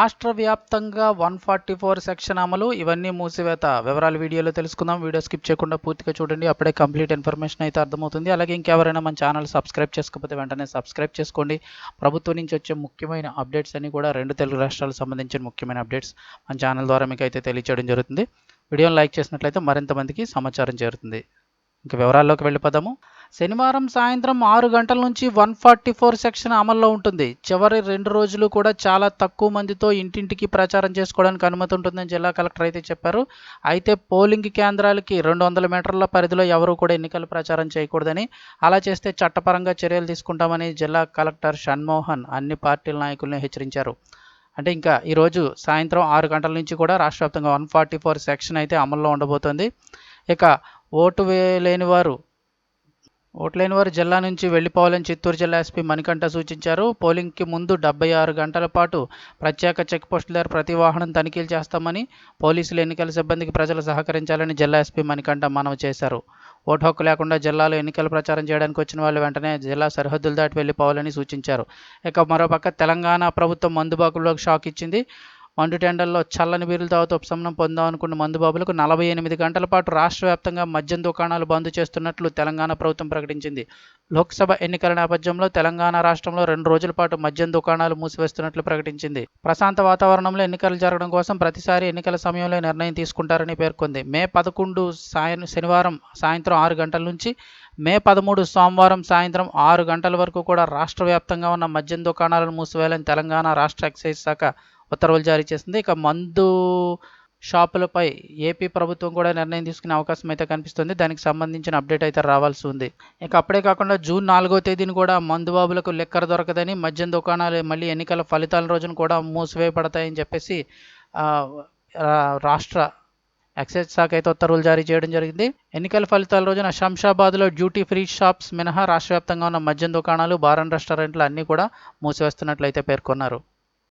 రాష్ట్ర వ్యాప్తంగా one forty four section అమలు. ఇవన్నీ మూసివేత వివరాలు వీడియోలో తెలుసుకుందాం. వీడియో స్కిప్ చేయకుండా పూర్తిగా చూడండి. అప్పుడే కంప్లీట్ ఇన్ఫర్మేషన్ అయితే అర్థమవుతుంది. అలాగే ఇంకెవరైనా మన ఛానల్ సబ్స్క్రైబ్ చేసుకోకపోతే వెంటనే సబ్స్క్రైబ్ చేసుకోండి. ప్రభుత్వం నుంచి వచ్చే ముఖ్యమైన అప్డేట్స్ అన్ని కూడా రెండు తెలుగు రాష్ట్రాలకు సంబంధించిన ముఖ్యమైన అప్డేట్స్ మన ఛానల్ ద్వారా మీకు అయితే తెలియచేయడం జరుగుతుంది. వీడియోని లైక్ చేసినట్లయితే మరింత మందికి సమాచారం చేరుతుంది. ఇంకా వివరాల్లోకి వెళ్ళిపోదాము. శనివారం సాయంత్రం ఆరు గంటల నుంచి వన్ ఫార్టీ ఫోర్ సెక్షన్ అమల్లో ఉంటుంది. చివరి రెండు రోజులు కూడా చాలా తక్కువ మందితో ఇంటింటికి ప్రచారం చేసుకోవడానికి అనుమతి ఉంటుందని జిల్లా కలెక్టర్ అయితే చెప్పారు. అయితే పోలింగ్ కేంద్రాలకి రెండు వందల మీటర్ల పరిధిలో ఎవరూ కూడా ఎన్నికల ప్రచారం చేయకూడదని అలా చేస్తే చట్టపరంగా చర్యలు తీసుకుంటామని జిల్లా కలెక్టర్ షణ్మోహన్ అన్ని పార్టీల నాయకులను హెచ్చరించారు. అంటే ఇంకా ఈరోజు సాయంత్రం ఆరు గంటల నుంచి కూడా రాష్ట్ర వ్యాప్తంగా వన్ ఫార్టీ ఫోర్ సెక్షన్ అయితే అమల్లో ఉండబోతోంది. ఇక ఓటు వేయలేని వారు ఓటు వారు జిల్లా నుంచి వెళ్ళిపోవాలని చిత్తూరు జిల్లా ఎస్పీ మణికంఠ సూచించారు. పోలింగ్కి ముందు డెబ్బై ఆరు గంటల పాటు ప్రత్యేక చెక్ పోస్టుల దగ్గర ప్రతి వాహనం తనిఖీలు చేస్తామని పోలీసులు ఎన్నికల సిబ్బందికి ప్రజలు సహకరించాలని జిల్లా ఎస్పీ మణికంఠ మనవి చేశారు. ఓటు హక్కు లేకుండా జిల్లాలో ఎన్నికల ప్రచారం చేయడానికి వచ్చిన వాళ్ళు వెంటనే జిల్లా సరిహద్దులు దాటి వెళ్ళిపోవాలని సూచించారు. ఇక మరోపక్క తెలంగాణ ప్రభుత్వం మందుబాకుల్లోకి షాక్ ఇచ్చింది. మండు టెండర్లో చల్లని బీరులు తాగుతూ ఉపశమనం పొందామనుకున్న మందుబాబులకు నలభై ఎనిమిది గంటల పాటు రాష్ట్ర వ్యాప్తంగా మద్యం దుకాణాలు బంద్ చేస్తున్నట్లు తెలంగాణ ప్రభుత్వం ప్రకటించింది. లోక్సభ ఎన్నికల నేపథ్యంలో తెలంగాణ రాష్ట్రంలో రెండు రోజుల పాటు మద్యం దుకాణాలు మూసివేస్తున్నట్లు ప్రకటించింది. ప్రశాంత వాతావరణంలో ఎన్నికలు జరగడం కోసం ప్రతిసారి ఎన్నికల సమయంలో నిర్ణయం తీసుకుంటారని పేర్కొంది. మే పదకొండు సాయం శనివారం సాయంత్రం ఆరు గంటల నుంచి మే పదమూడు సోమవారం సాయంత్రం ఆరు గంటల వరకు కూడా రాష్ట్ర వ్యాప్తంగా ఉన్న మద్యం దుకాణాలను మూసివేయాలని తెలంగాణ రాష్ట్ర ఎక్సైజ్ శాఖ ఉత్తర్వులు జారీ చేసింది ఇక మందు షాపులపై ఏపీ ప్రభుత్వం కూడా నిర్ణయం తీసుకునే అవకాశం అయితే కనిపిస్తుంది. దానికి సంబంధించిన అప్డేట్ అయితే రావాల్సి ఉంది. ఇక అప్పుడే కాకుండా జూన్ నాలుగో తేదీని కూడా మందుబాబులకు లెక్కర దొరకదని మద్యం దుకాణాలు మళ్ళీ ఎన్నికల ఫలితాల రోజున కూడా మూసివేయబడతాయని చెప్పేసి రాష్ట్ర ఎక్సైజ్ శాఖ అయితే ఉత్తర్వులు జారీ చేయడం జరిగింది. ఎన్నికల ఫలితాల రోజున శంషాబాద్లో డ్యూటీ ఫ్రీ షాప్స్ మినహా రాష్ట్ర వ్యాప్తంగా ఉన్న మద్యం దుకాణాలు బార్ అండ్ రెస్టారెంట్లు అన్నీ కూడా మూసివేస్తున్నట్లయితే పేర్కొన్నారు.